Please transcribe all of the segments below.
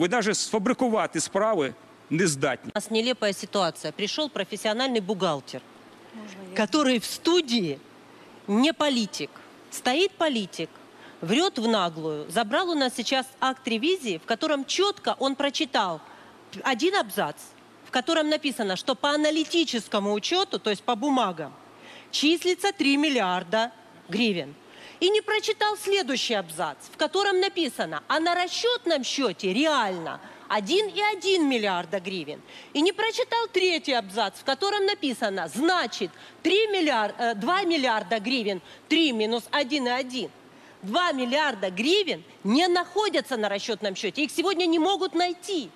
ви навіть сфабрикувати справи не здатні. У нас нелепая ситуация. Пришел профессиональный бухгалтер, который в студии не политик. Стоит политик, врет в наглую. Забрал у нас сейчас акт ревизии, в котором четко он прочитал один абзац, в котором написано, что по аналитическому учету, то есть по бумагам, числится 3 миллиарда гривен. И не прочитал следующий абзац, в котором написано, а на расчетном счете реально 1,1 миллиарда гривен. И не прочитал третий абзац, в котором написано, значит, 3 миллиар- э, 2 миллиарда гривен, 3 минус 1,1. 2 миллиарда гривен не находятся на расчетном счете. Их сегодня не могут найти.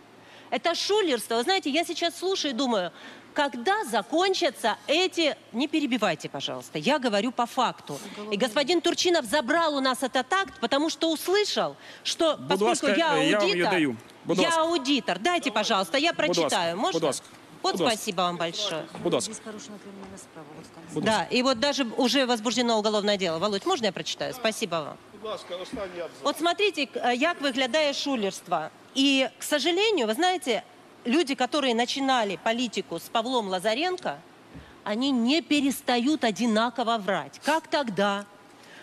Это шулерство. Вы знаете, я сейчас слушаю и думаю, когда закончатся эти... Не перебивайте, пожалуйста. Я говорю по факту. И господин Турчинов забрал у нас этот акт, потому что услышал, что Будь поскольку ласка, я э, я аудитор... ее даю. Будь я ласка. аудитор. Дайте, пожалуйста, я прочитаю. Можно? будь ласка, Вот будь спасибо вам большое. Будь ласка. Вот. Будь Да, и вот даже уже возбуждено уголовное дело. Володь, можно я прочитаю? Спасибо вам. Будь ласка, останній абзац. От смотрите, к- э, як виглядає шулерство. И, к сожалению, вы знаете, люди, которые начинали политику с Павлом Лазаренко, они не перестают одинаково врать. Как тогда?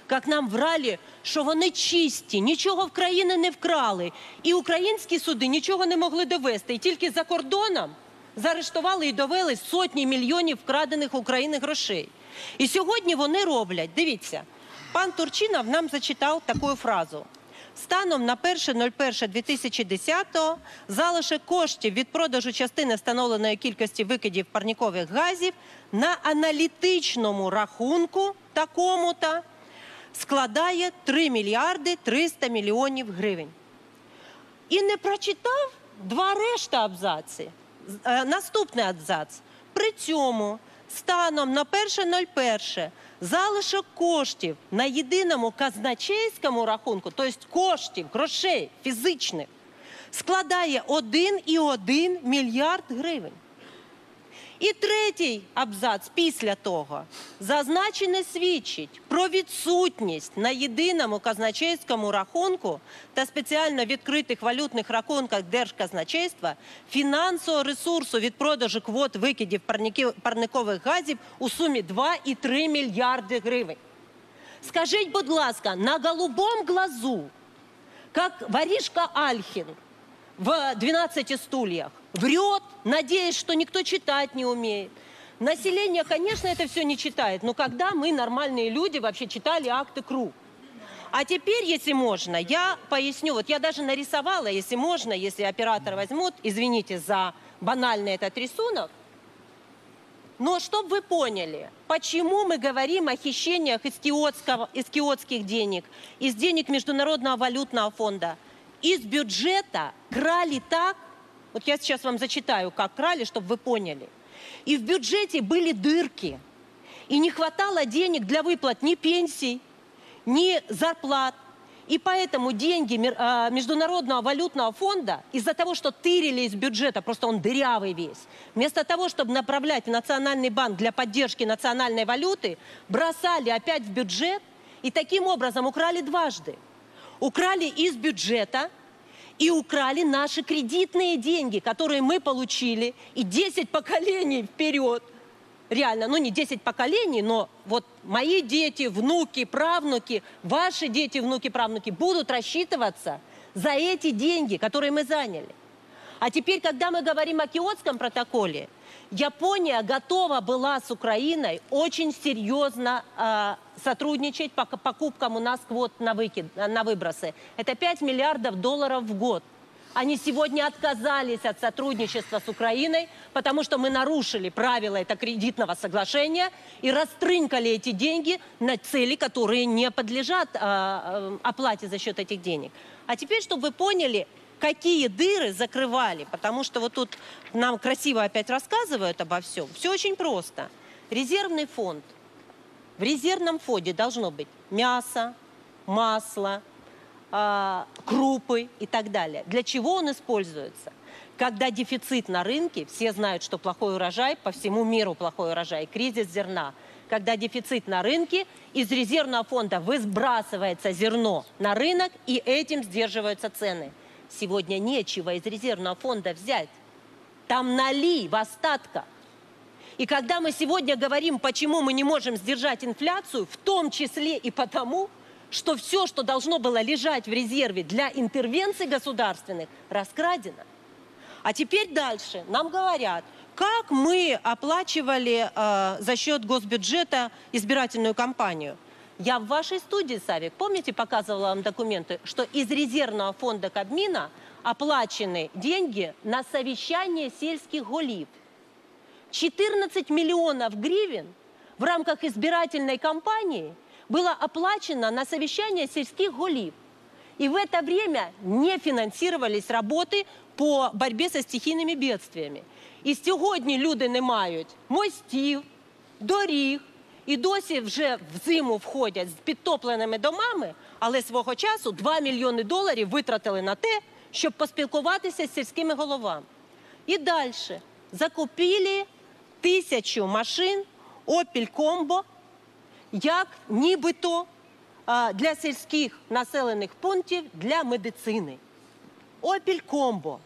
Как нам врали, що вони чисті, нічого в країни не вкрали. І українські суди нічого не могли довести. І тільки за кордоном заарештували і довели сотні мільйонів вкрадених України грошей. І сьогодні вони роблять, дивіться, пан Турчинов нам зачитав таку фразу. Станом на 1.01.2010 залишок коштів від продажу частини встановленої кількості викидів парнікових газів на аналітичному рахунку такому-то складає 3 мільярди 300 мільйонів гривень. І не прочитав два решта абзаці. Е, Наступний абзац. При цьому станом на 1.01 залишок коштів на єдиному казначейському рахунку, тобто коштів, грошей фізичних, складає 1,1 мільярд гривень. І третій абзац після того. Зазначене свідчить про відсутність на єдиному казначейському рахунку та спеціально відкритих валютних рахунках Держказначейства фінансового ресурсу від продажу квот викидів парникових газів у сумі 2,3 мільярди гривень. Скажіть, будь ласка, на голубом глазу, как воришка Альхин в 12 стульях, врет, надеясь, что никто читать не умеет. Население, конечно, это все не читает, но когда мы, нормальные люди, вообще читали акты КРУ? А теперь, если можно, я поясню. Вот я даже нарисовала, если можно, если оператор возьмут, извините за банальный этот рисунок, но чтобы вы поняли, почему мы говорим о хищениях из, киотского, из киотских денег, из денег Международного валютного фонда, из бюджета крали так, вот я сейчас вам зачитаю, как крали, чтобы вы поняли. И в бюджете были дырки, и не хватало денег для выплат ни пенсий, ни зарплат. И поэтому деньги а, Международного валютного фонда из-за того, что тырили из бюджета, просто он дырявый весь, вместо того, чтобы направлять в Национальный банк для поддержки национальной валюты, бросали опять в бюджет и таким образом украли дважды. Украли из бюджета и украли наши кредитные деньги, которые мы получили, и 10 поколений вперед реально, ну не 10 поколений, но вот мои дети, внуки, правнуки, ваши дети, внуки, правнуки будут рассчитываться за эти деньги, которые мы заняли. А теперь, когда мы говорим о Киотском протоколе, Япония готова была с Украиной очень серьезно э, сотрудничать по покупкам у нас квот на, выкид, на выбросы. Это 5 миллиардов долларов в год. Они сегодня отказались от сотрудничества с Украиной, потому что мы нарушили правила этого кредитного соглашения и растрынкали эти деньги на цели, которые не подлежат а, а, оплате за счет этих денег. А теперь, чтобы вы поняли, какие дыры закрывали, потому что вот тут нам красиво опять рассказывают обо всем. Все очень просто. Резервный фонд. В резервном фонде должно быть мясо, масло, а, крупы и так далее. Для чего он используется? Когда дефицит на рынке, все знают, что плохой урожай, по всему миру плохой урожай, кризис зерна. Когда дефицит на рынке, из резервного фонда выбрасывается зерно на рынок, и этим сдерживаются цены. Сегодня нечего из резервного фонда взять. Там нали в остатках. И когда мы сегодня говорим, почему мы не можем сдержать инфляцию, в том числе и потому, что все, что должно было лежать в резерве для интервенций государственных, раскрадено. А теперь дальше. Нам говорят, как мы оплачивали э, за счет госбюджета избирательную кампанию. Я в вашей студии, Савик, помните, показывала вам документы, что из резервного фонда Кабмина оплачены деньги на совещание сельских голів. 14 миллионов гривен в рамках избирательной кампании было оплачено на совещание сельских голів. И в это время не фінансувались роботи по боротьбі со стихійними бедствиями. І сьогодні люди не мають мостів, доріг, і досі вже в зиму входять з підтопленими домами, але свого часу 2 мільйони доларів витратили на те, щоб поспілкуватися з сільськими головами. І далі закупили тисячу машин Opel Combo, як нібито для сільських населених пунктів для медицини. Opel Combo.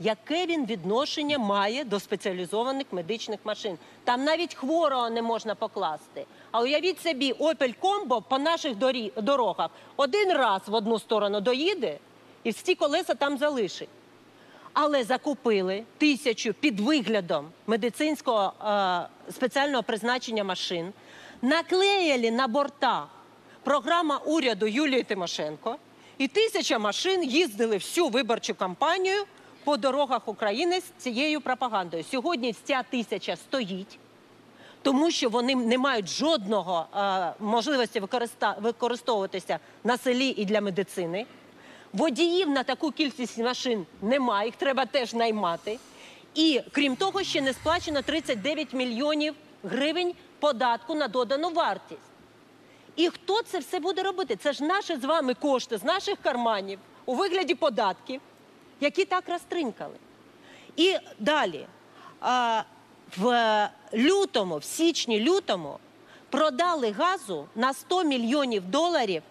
Яке він відношення має до спеціалізованих медичних машин? Там навіть хворого не можна покласти. А уявіть собі, Opel Combo по наших дорогах один раз в одну сторону доїде і всі колеса там залишить. Але закупили тисячу під виглядом медицинського спеціального призначення машин, наклеїли на бортах програма уряду Юлії Тимошенко, і тисяча машин їздили всю виборчу кампанію по дорогах України з цією пропагандою. Сьогодні ця тисяча стоїть тому що вони не мають жодного е, можливості використовуватися на селі і для медицини. Водіїв на таку кількість машин немає, їх треба теж наймати. І крім того, ще не сплачено 39 мільйонів гривень податку на додану вартість. І хто це все буде робити? Це ж наші з вами кошти з наших карманів у вигляді податків, які так розтринкали. І далі. В лютому, в січні-лютому продали газу на 100 мільйонів доларів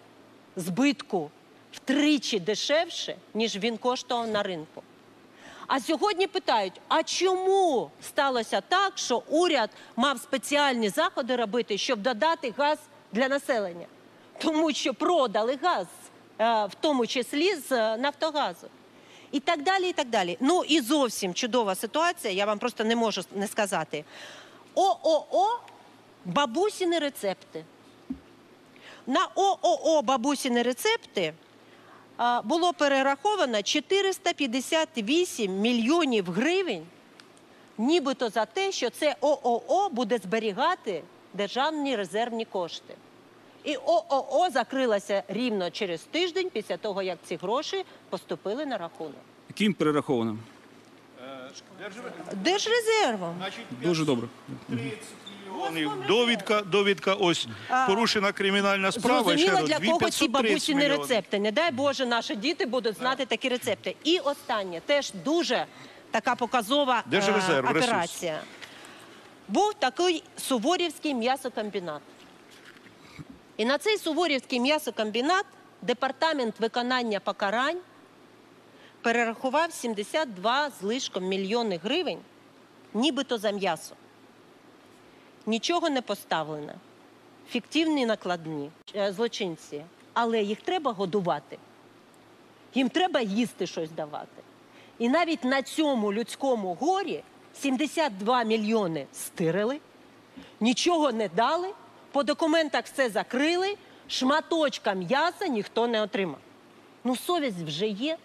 збитку втричі дешевше, ніж він коштував на ринку. А сьогодні питають: а чому сталося так, що уряд мав спеціальні заходи робити, щоб додати газ для населення? Тому що продали газ, е, в тому числі з е, Нафтогазу. І так далі, і так далі. Ну і зовсім чудова ситуація, я вам просто не можу не сказати. ООО бабусіни рецепти. На ООО бабусіни рецепти було перераховано 458 мільйонів гривень, нібито за те, що це ООО буде зберігати державні резервні кошти. І ООО закрилося рівно через тиждень після того, як ці гроші поступили на рахунок. Ким перераховано? Держрезервом. Дуже добре. мільйонів. Довідка, довідка, ось порушена кримінальна справа. ще Зрозуміло, раз, для кого ці 2530 бабусіни мільйонів. рецепти. Не дай Боже, наші діти будуть знати такі рецепти. І останнє, теж дуже така показова е, Держрезерв, ресурс. операція. Був такий Суворівський м'ясокомбінат. І на цей Суворівський м'ясокомбінат департамент виконання покарань перерахував 72 з лишком мільйони гривень, нібито за м'ясо. Нічого не поставлено. Фіктивні накладні е, злочинці, але їх треба годувати. Їм треба їсти щось давати. І навіть на цьому людському горі 72 мільйони стирили, нічого не дали, по документах все закрили, шматочка м'яса ніхто не отримав. Ну, совість вже є.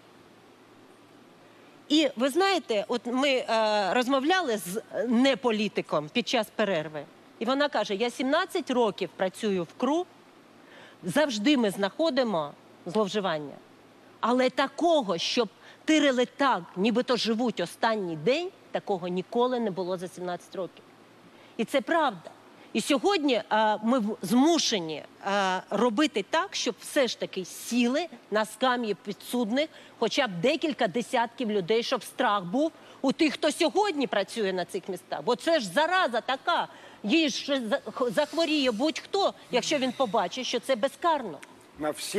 І ви знаєте, от ми е, розмовляли з е, неполітиком під час перерви, і вона каже: я 17 років працюю в КРУ, завжди ми знаходимо зловживання. Але такого, щоб тирили так, нібито живуть останній день, такого ніколи не було за 17 років. І це правда. І сьогодні а, ми змушені а, робити так, щоб все ж таки сіли на скам'ї підсудних хоча б декілька десятків людей, щоб страх був у тих, хто сьогодні працює на цих містах. Бо це ж зараза така. Їй ж за- захворіє будь-хто, якщо він побачить, що це безкарно. на все